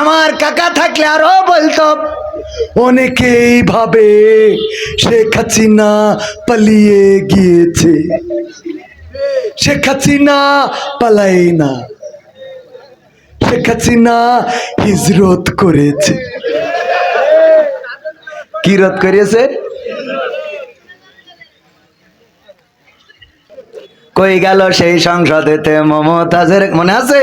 আমার কাকা থাকলে আরও বলতো, অনেকেই ভাবে শেখ হাসিনা পালিয়ে গিয়েছে। শেখ হাসিনা পালাই না। শেখ হাসিনা হিজরত করেছে। কি রত করেছে? কই গেল সেই সংসদেতে মমতাজের মনে আছে?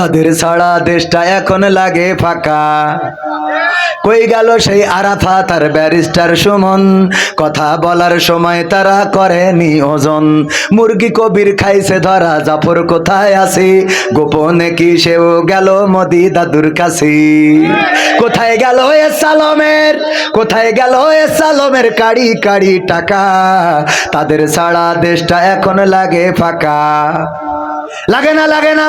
তাদের ছাড়া দেশটা এখন লাগে ফাঁকা? কই গেল সেই আরাফাত আর ব্যারিস্টার সুমন? কথা বলার সময় তারা করেনি ওজন। মুরগি কবির খাইছে ধরা, জাফর কোথায় আছে? গোপনে কি সেও গেল মোদি দাদুর কাছে? কোথায় গেল এ সালমের, কোথায় গেল এ সালমের কাড়ি কাড়ি টাকা? তাদের ছাড়া দেশটা এখন লাগে ফাঁকা। লাগে না লাগে না।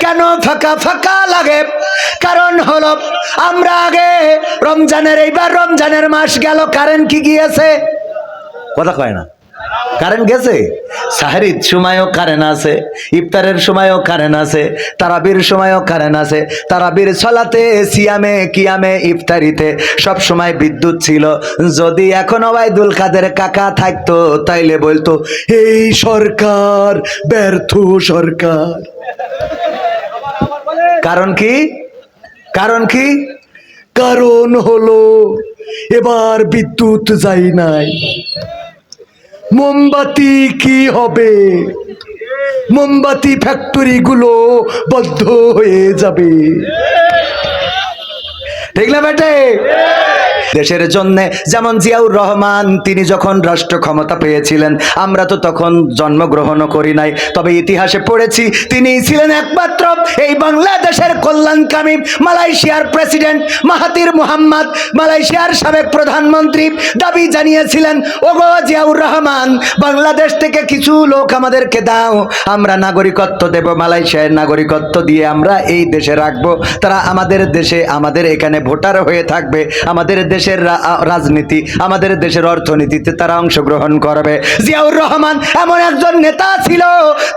কেন ফাঁকা ফাঁকা লাগে? কারণ হলো আমরা আগে রমজানের, এইবার রমজানের মাস গেল, কারেন্ট কি গিয়েছে? কথা কয় না। কারেন্ট গেছে? সাহারির সময়ও কারেন্ট আছে, ইফতারের সময়ও কারেন্ট আছে, তারাবির সময়ও কারেন্ট আছে। তারাবির ছলাতে, সিয়ামে, কিয়ামে, ইফতারিতে সব সময় বিদ্যুৎ ছিল। যদি এখন ওবায়দুল কাদের কাকা থাকতো, তাইলে বলতো, এই সরকার, ব্যর্থ সরকার। কারণ কি? কারণ কি? কারণ হলো, এবার বিদ্যুৎ যাই নাই। মোমবাতি কি হবে? মোমবাতি ফ্যাক্টরিগুলো বদ্ধ হয়ে যাবে। না বেটে? দেশের জন্য যেমন জিয়াউর রহমান, তিনি যখন রাষ্ট্র ক্ষমতা পেয়েছিলেন, আমরা তো তখন জন্মগ্রহণও করি নাই, তবে ইতিহাসে পড়েছি তিনি ছিলেন একমাত্র এই বাংলাদেশের কল্যাণকামী মালয়েশিয়ার প্রেসিডেন্ট মাহাতির মুহাম্মদ, মালয়েশিয়ার সাবেক প্রধানমন্ত্রী দাবি জানিয়েছিলেন, ওগো জিয়াউর রহমান, বাংলাদেশ থেকে কিছু লোক আমাদেরকে দাও, আমরা নাগরিকত্ব দেব মালয়েশিয়ার নাগরিকত্ব দিয়ে আমরা এই দেশে রাখব, তারা আমাদের দেশে, আমাদের এখানে ভোটার হয়ে থাকবে, আমাদের দেশের রাজনীতি, আমাদের দেশের অর্থনীতিতে তারা অংশগ্রহণ করবে। জিয়াউর রহমান এমন একজন নেতা ছিল,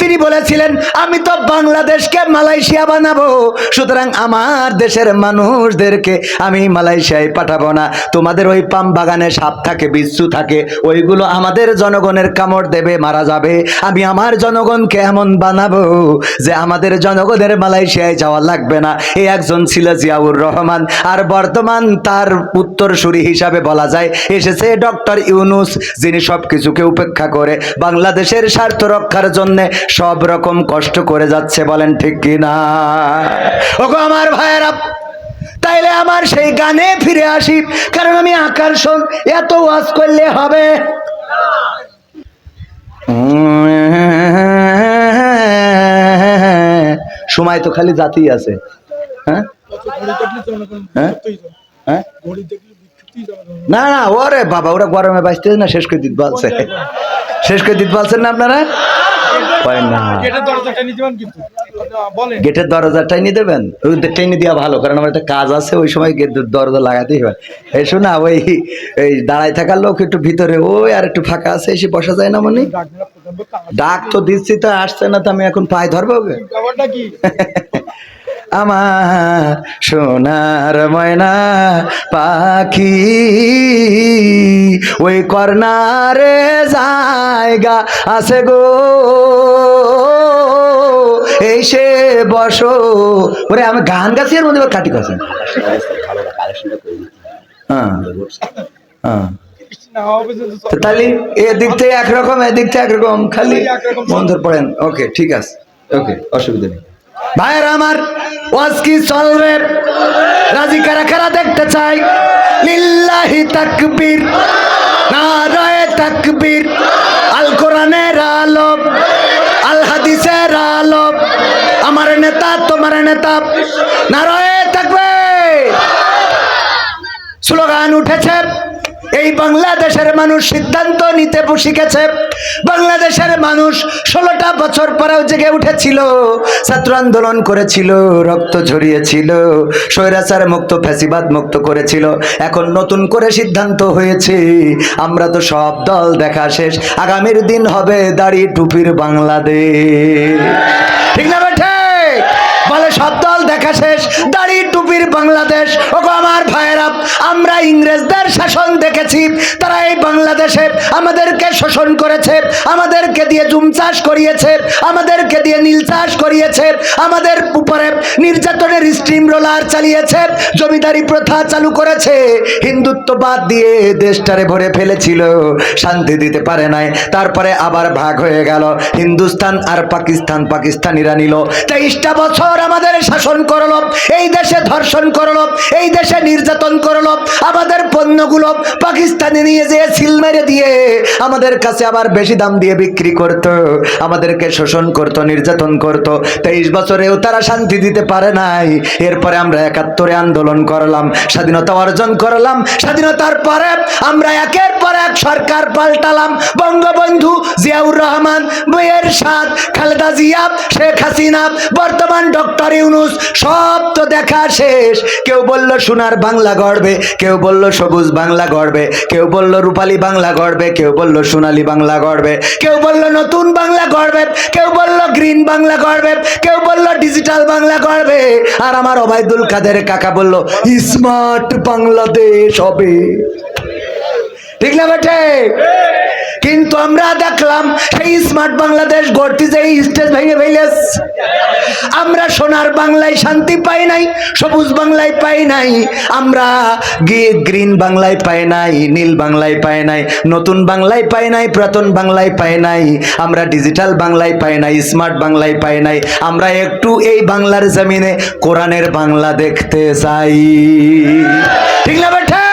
তিনি বলেছিলেন, আমি তো বাংলাদেশকে মালয়েশিয়া বানাবো। সুতরাং আমার দেশের মানুষদেরকে আমি মালয়েশিয়ায় পাঠাবো না। তোমাদের ওই পাম বাগানে সাপ থাকে, বিচ্ছু থাকে, ওইগুলো আমাদের জনগণের কামড় দেবে, মারা যাবে। আমি আমার জনগণকে এমন বানাবো যে আমাদের জনগণের মালয়েশিয়ায় যাওয়া লাগবে না। এই একজন ছিল জিয়াউর রহমান। আর বর্তমান তার উত্তরসূরি হিসাবে বলা যায়, এসেছে ডক্টর ইউনুস, যিনি সব কিছুকে উপেক্ষা করে বাংলাদেশের স্বার্থ রক্ষার জন্যে সব রকম কষ্ট করে যাচ্ছে, বলেন ঠিক কি না ওগো আমার ভাইয়েরা, তাইলে আমার সেই গানে ফিরে আসি, কারণ আমি আকর্ষণ এত ওয়াজ করলে হবে। সময় তো খালি জাতি আছে। হ্যাঁ? হ্যাঁ? হ্যাঁ? না না, ওরে বাবা, ওরা গরমে বাঁচতে না, শেষ করে দিতে বলছে। শেষ করে দিতে বলছেন না আপনারা? গেটের দরজাটাই নিয়ে দেবেন টেনে দেওয়া ভালো কারণ আমার একটা কাজ আছে ওই সময় গেটের দরজা লাগাতেই হয়। এই শোনা ওই এই দাঁড়ায় থাকার লোক একটু ভিতরে ওই আর একটু ফাঁকা আছে এসে বসা যায় না মনে? ডাক তো দিচ্ছি তো আসছে না তো আমি এখন পায়ে ধরবো আমার সোনার ময়না পাখি। ওই কর্নারে জায়গা আছে গো। এই সে বসো। ওরে আমি গান গাছি এর মধ্যে কাটি কাছেন হ্যাঁ হ্যাঁ। তাহলে এদিক থেকে একরকম এদিক থেকে একরকম খালি একরকম। পড়েন। ওকে ঠিক আছে। ওকে অসুবিধা নেই। ভাইয়ের আমার ওয়াজ কি চলবে? রাজি কারা কারা দেখতে চাই? লিল্লাহি তাকবীর, নারায়ে তাকবীর, আল কোরআনের আলো আল হাদিসের আলো আমার নেতা, তোমার নেতা, নারায়ে তাকবীর। স্লোগান উঠেছে। এই বাংলাদেশের মানুষ সিদ্ধান্ত নিতে শিখেছে। বাংলাদেশের মানুষ ষোলোটা বছর পরেও জেগে উঠেছিল, ছাত্র আন্দোলন করেছিল, রক্ত ঝরিয়েছিল, স্বৈরাচার মুক্ত, ফ্যাসিবাদ মুক্ত করেছিল। এখন নতুন করে সিদ্ধান্ত হয়েছে, আমরা তো সব দল দেখা শেষ, আগামীর দিন হবে দাড়ি টুপির বাংলাদেশ। ঠিক না বলে সব দল দেখা শেষ, দাড়ি টুপির বাংলাদেশ। ওগো আমার ভাইয়েরা আমরা ইংরেজদের শাসন দেখেছি, তারা এই বাংলাদেশে আমাদেরকে শোষণ করেছে, আমাদেরকে দিয়ে জুম চাষ করিয়েছে, আমাদেরকে দিয়ে নীল চাষ করিয়েছে, আমাদের উপরে নির্যাতনের স্টিম রোলার চালিয়েছে, জমিদারি প্রথা চালু করেছে। হিন্দুত্ববাদ দিয়ে দেশটারে ভরে ফেলেছিল, শান্তি দিতে পারে নাই, তারপরে আবার ভাগ হয়ে গেল, হিন্দুস্তান আর পাকিস্তান পাকিস্তানিরা নিল। তেইশটা বছর আমাদের শাসন করল, এই দেশে ধর্ষণ করল, এই দেশে নির্যাতন করল আমাদের পণ্যগুলো পাকিস্তানে নিয়ে যেয়ে সিল মেরে দিয়ে আমাদের কাছে আবার বেশি দাম দিয়ে বিক্রি করত, আমাদেরকে শোষণ করত, নির্যাতন করত। তেইশ বছরেও তারা শান্তি দিতে পারে নাই। এরপরে আমরা একাত্তরে আন্দোলন করলাম, স্বাধীনতা অর্জন করলাম। স্বাধীনতার পরে আমরা একের পর এক সরকার পাল্টালাম। বঙ্গবন্ধু জিয়াউর রহমান, বইয়ের সাদ খালেদা জিয়া, শেখ হাসিনা, বর্তমান ডক্টর ইউনুস, সব তো দেখা শেষ। কেউ বলল, সোনার বাংলা গড়বে কেউ বলল সবুজ বাংলা গড়বে, কেউ বলল রূপালী বাংলা গড়বে, কেউ বলল সোনালী বাংলা গড়বে, কেউ বলল নতুন বাংলা গড়বে, কেউ বলল গ্রিন বাংলা গড়বে, কেউ বলল ডিজিটাল বাংলা গড়বে। আর আমার ওবায়দুল কাদের কাকা বলল, স্মার্ট বাংলাদেশ হবে। ঠিক না বেটে কিন্তু আমরা দেখলাম সেই স্মার্ট বাংলাদেশ গড়তে যে স্টেজ ভেঙে ফেলেস আমরা সোনার বাংলায় শান্তি পাই নাই, সবুজ বাংলায় পাই নাই, আমরা গ্রিন বাংলায় পাই নাই, নীল বাংলায় পাই নাই, নতুন বাংলায় পাই নাই, পুরাতন বাংলায় পাই নাই, আমরা ডিজিটাল বাংলায় পাই নাই, স্মার্ট বাংলায় পাই নাই, আমরা একটু এই বাংলার জমিনে কোরআনের বাংলা দেখতে চাই। ঠিক না বেঠে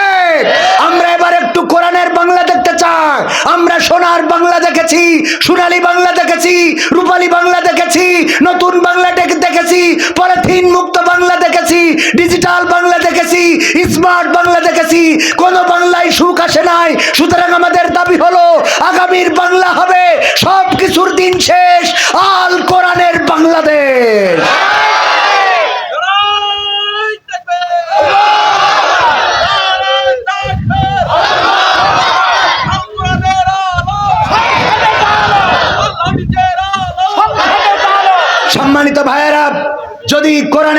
আমরা এবার একটু কোরআনের বাংলা দেখতে চাই আমরা সোনার বাংলা দেখেছি, সোনালি বাংলা দেখেছি, রূপালি বাংলা দেখেছি, নতুন বাংলা দেখ- দেখেছি, পলিথিন মুক্ত বাংলা দেখেছি, ডিজিটাল বাংলা দেখেছি, স্মার্ট বাংলা দেখেছি, কোন বাংলায় সুখ আসে নাই। সুতরাং আমাদের দাবি হলো, আগামীর বাংলা হবে সব কিছুর দিন শেষ, আল কোরআনের বাংলাদেশ।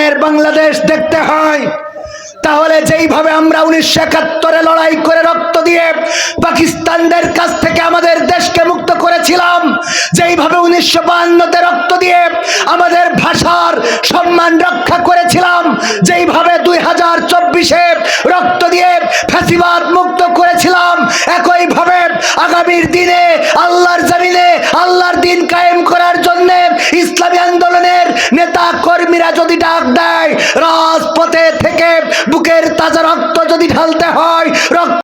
কোরআনের বাংলাদেশ দেখতে হয়, তাহলে যেইভাবে আমরা উনিশশো একাত্তরে লড়াই করে রক্ত দিয়ে পাকিস্তানদের কাছ থেকে আমাদের দেশকে মুক্ত করেছিলাম, যেইভাবে উনিশশো বাহান্নতে রক্ত দিয়ে আমাদের ভাষার সম্মান রক্ষা করেছিলাম, যেইভাবে দুই হাজার চব্বিশে রক্ত দিয়ে ফ্যাসিবাদ মুক্ত করেছিলাম। একইভাবে আগামীর দিনে আল্লাহর জমিনে আল্লাহর দিন কায়েম করার জন্য ইসলামী আন্দোলনের নেতা কর্মীরা যদি ডাক দেয়, রাজপথে থেকে বুকের তাজা রক্ত যদি ঢালতে হয়, রক্ত